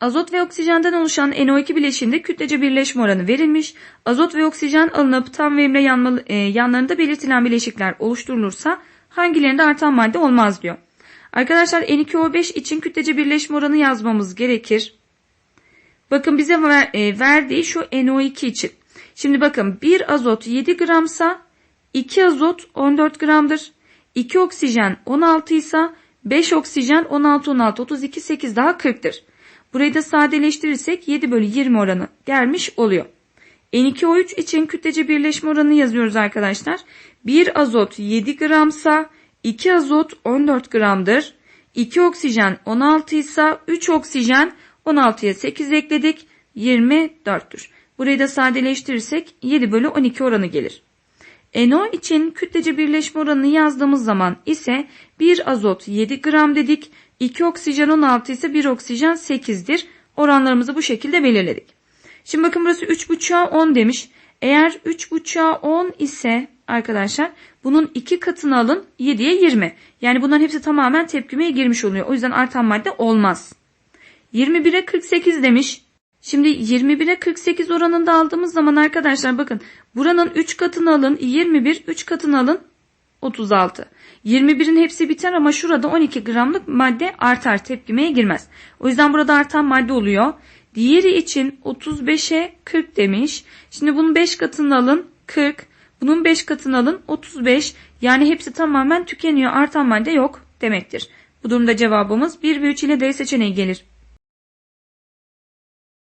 Azot ve oksijenden oluşan NO2 bileşiğinde kütlece birleşme oranı verilmiş. Azot ve oksijen alınıp tam verimle yanmalı, e, yanlarında belirtilen bileşikler oluşturulursa hangilerinde artan madde olmaz diyor. Arkadaşlar N2O5 için kütlece birleşme oranı yazmamız gerekir. Bakın bize ver, e, verdiği şu NO2 için. Şimdi bakın 1 azot 7 gramsa 2 azot 14 gramdır. 2 oksijen 16 ise 5 oksijen 16 16 32 8 daha 40'tır. Burayı da sadeleştirirsek 7 bölü 20 oranı gelmiş oluyor. N2O3 için kütlece birleşme oranını yazıyoruz arkadaşlar. 1 azot 7 gramsa 2 azot 14 gramdır. 2 oksijen 16 ise 3 oksijen 16'ya 8 ekledik 24'tür. Burayı da sadeleştirirsek 7 bölü 12 oranı gelir. NO için kütlece birleşme oranını yazdığımız zaman ise 1 azot 7 gram dedik. 2 oksijen 16 ise 1 oksijen 8'dir. Oranlarımızı bu şekilde belirledik. Şimdi bakın burası 3,5'a 10 demiş. Eğer 3,5'a 10 ise arkadaşlar bunun 2 katını alın 7'ye 20. Yani bunların hepsi tamamen tepkimeye girmiş oluyor. O yüzden artan madde olmaz. 21'e 48 demiş. Şimdi 21'e 48 oranında aldığımız zaman arkadaşlar bakın buranın 3 katını alın 21 3 katını alın 36. 21'in hepsi biter ama şurada 12 gramlık madde artar tepkimeye girmez. O yüzden burada artan madde oluyor. Diğeri için 35'e 40 demiş. Şimdi bunun 5 katını alın 40. Bunun 5 katını alın 35. Yani hepsi tamamen tükeniyor artan madde yok demektir. Bu durumda cevabımız 1 ve 3 ile D seçeneği gelir.